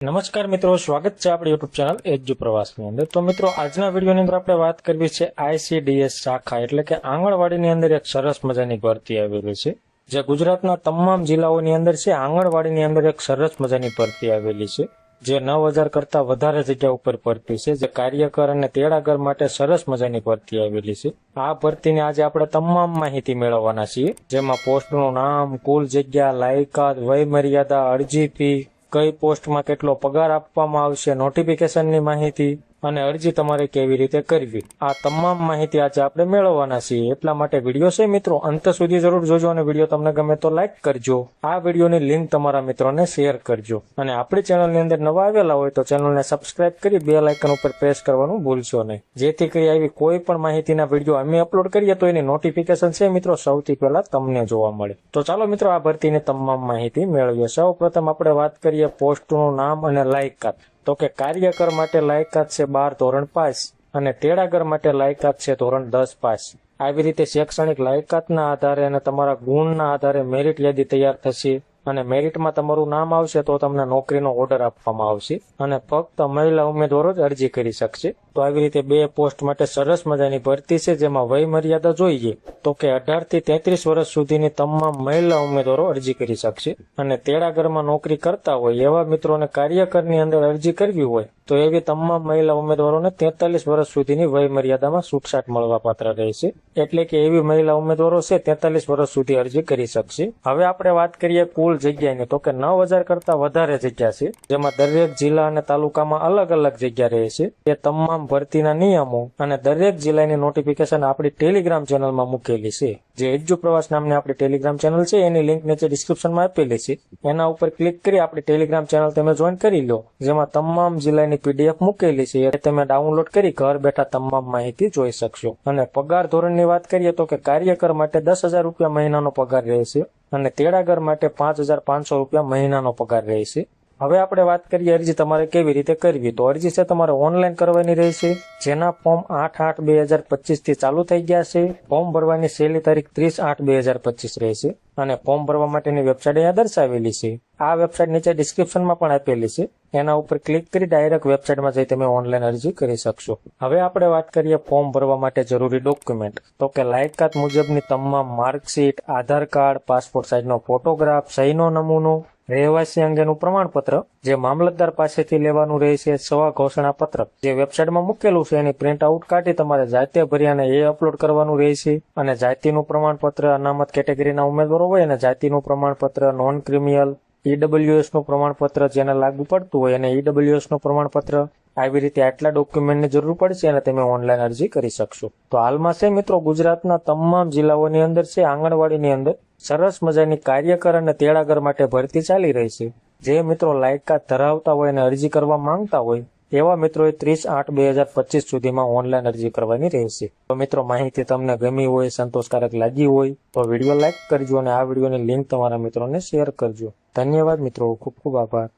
નમસ્કાર મિત્રો, સ્વાગત છે આપણી યુટ્યુબ ચેનલ એજ્યુ પ્રવાસની અંદર. તો મિત્રો, આજના વિડીયોની અંદર આપણે વાત કરવી છે આઈસીડીએસ શાખા, એટલે કે આંગણવાડીની અંદર એક સરસ મજાની ભરતી આવેલી છે, જે ગુજરાતના તમામ જિલ્લાઓની અંદર છે, આંગણવાડીની અંદર એક સરસ મજાની ભરતી આવેલી છે, જે નવ હજાર કરતા વધારે જગ્યા ઉપર ભરતી છે, જે કાર્યકર અને તેડાગર માટે સરસ મજાની ભરતી આવેલી છે. આ ભરતીની આજે આપણે તમામ માહિતી મેળવવાના છીએ, જેમાં પોસ્ટનું નામ, કુલ જગ્યા, લાયકાત વય મર્યાદા અરજી ફી કઈ પોસ્ટમાં કેટલો પગાર આપવામાં આવશે નોટિફિકેશનની માહિતી અને અરજી તમારે કેવી રીતે કરવી? આ તમામ માહિતી આજે આપણે મેળવવાના છીએ. એટલા માટે વીડિયો છે મિત્રો, અંત સુધી જરૂર જોજો અને વીડિયો તમને ગમે તો લાઈક કરજો. આ વિડીયોની લિંક તમારા મિત્રોને શેર કરજો. અને આપણી ચેનલની અંદર નવા આવેલા હોય તો ચેનલને સબસ્ક્રાઇબ કરી બે લાઇકન ઉપર પ્રેસ કરવાનું ભૂલશો નહીં. જેથી કરી આવી કોઈ પણ માહિતીના વીડિયો અમે અપલોડ કરીએ તો એની નોટિફિકેશન છે મિત્રો, સૌથી પહેલા તમને જોવા મળે. તો ચાલો મિત્રો, આ ભરતીની તમામ માહિતી મેળવીએ. સૌ આપણે વાત કરીએ પોસ્ટનું નામ અને લાયકાત. તો કે કાર્યકર માટે લાયકાત છે બાર ધોરણ પાસ અને તેડાગર માટે લાયકાત છે ધોરણ દસ પાસ. આવી રીતે શૈક્ષણિક લાયકાતના આધારે અને તમારા ગુણના આધારે મેરિટ યાદી તૈયાર થશે અને મેરિટમાં તમારું નામ આવશે તો તમને નોકરીનો ઓર્ડર આપવામાં આવશે અને ફક્ત મહિલા ઉમેદવારો જ અરજી કરી શકશે. તો આવી રીતે બે પોસ્ટ માટે સરસ મજાની ભરતી છે, જેમાં વય મર્યાદા જોઈએ તો કે અઢારથી તેત્રીસ વર્ષ સુધીની તમામ મહિલા ઉમેદવારો અરજી કરી શકશે. અને તેડાગરમાં નોકરી કરતા હોય એવા મિત્રોને કાર્યકરની અંદર અરજી કરવી હોય તો એવી તમામ મહિલા ઉમેદવારોને તેતાલીસ વર્ષ સુધીની વય મર્યાદામાં છૂટછાટ મળવા પાત્ર રહેશે. એટલે કે એવી મહિલા ઉમેદવારો છે, તેતાલીસ વર્ષ સુધી અરજી કરી શકશે. હવે આપણે વાત કરીએ કુલ જગ્યાની, તો કે નવ હજાર કરતા વધારે જગ્યા છે, જેમાં દરેક જિલ્લા અને તાલુકામાં અલગ અલગ જગ્યા રહે છે. તે તમામ ભરતીના નિયમો અને દરેક જિલ્લાની નોટિફિકેશન આપણી ટેલિગ્રામ ચેનલમાં મૂકેલી છે. જે એજ્યુ પ્રવાસ નામની આપણી ટેલિગ્રામ ચેનલ છે, એની લિંક નીચે ડિસ્ક્રિપ્શનમાં આપેલી છે. એના ઉપર ક્લિક કરી આપણી ટેલિગ્રામ ચેનલ તમે જોઈન કરી લો, જેમાં તમામ જિલ્લાની પીડીએફ મૂકેલી છે, એ તમે ડાઉનલોડ કરી ઘર બેઠા તમામ માહિતી જોઈ શકશો. અને પગાર ધોરણની વાત કરીએ તો કે કાર્યકર માટે દસ હજાર રૂપિયા મહિનાનો પગાર રહેશે, અને તેડાગર માટે પાંચ હજાર પાંચસો રૂપિયા મહિનાનો પગાર રહેશે. હવે આપણે વાત કરીએ અરજી તમારે કેવી રીતે કરવી? તો અરજી છે તમારે ઓનલાઈન કરવાની રહેશે. જેના ફોર્મ આઠ આઠ બે હજાર પચીસથી ચાલુ થઈ ગયા છે. ફોર્મ ભરવાની છેલ્લી તારીખ ત્રીસ આઠ બે હજાર પચીસ રહેશે. અને ફોર્મ ભરવા માટેની વેબસાઇટ અહીંયા દર્શાવેલી છે. આ વેબસાઇટ નીચે ડિસ્ક્રિપ્શનમાં પણ આપેલી છે. એના ઉપર ક્લિક કરી ડાયરેક્ટ વેબસાઇટમાં જઈ તમે ઓનલાઈન અરજી કરી શકશો. હવે આપણે વાત કરીએ ફોર્મ ભરવા માટે જરૂરી ડોક્યુમેન્ટ. તો કે લાયકાત મુજબની તમામ માર્કશીટ, આધાર કાર્ડ, પાસપોર્ટ સાઇઝનો ફોટોગ્રાફ, સહીનો નમૂનો રહેવાસી અંગેનું પ્રમાણપત્ર, જે મામલતદાર પાસેથી લેવાનું રહેશે સવા ઘોષણા પત્ર. જે વેબસાઇટમાં મૂકેલું છે, એની પ્રિન્ટ આઉટ કાઢી તમારે જાતે ભરી અને એ અપલોડ કરવાનું રહેશે અને જાતિનું પ્રમાણપત્ર અનામત કેટેગરીના ઉમેદવારો હોય અને જાતિનું પ્રમાણપત્ર નોન ક્રિમિનલ ઈડબ્લ્યુએસનું પ્રમાણપત્ર જેને લાગુ પડતું હોય અને ઈડબ્લ્યુએસનું પ્રમાણપત્ર આવી રીતે આટલા ડોક્યુમેન્ટની જરૂર પડશે અને તમે ઓનલાઈન અરજી કરી શકશો. તો હાલમાં છે મિત્રો ગુજરાતના તમામ જિલ્લાઓની અંદર છે, આંગણવાડીની અંદર સરસ મજાની કાર્યકર અને તેડાગર માટે ભરતી ચાલી રહી છે. જે મિત્રો લાયકાત ધરાવતા હોય અને અરજી કરવા માંગતા હોય, એવા મિત્રોએ ત્રીસ આઠ બે હજાર પચીસ સુધીમાં ઓનલાઈન અરજી કરવાની રહેશે. તો મિત્રો માહિતી તમને ગમી હોય, સંતોષકારક લાગી હોય, તો વીડિયો લાઈક કરજો અને આ વિડીયોની લિંક તમારા મિત્રોને શેર કરજો. ધન્યવાદ મિત્રો ખૂબ ખૂબ આભાર.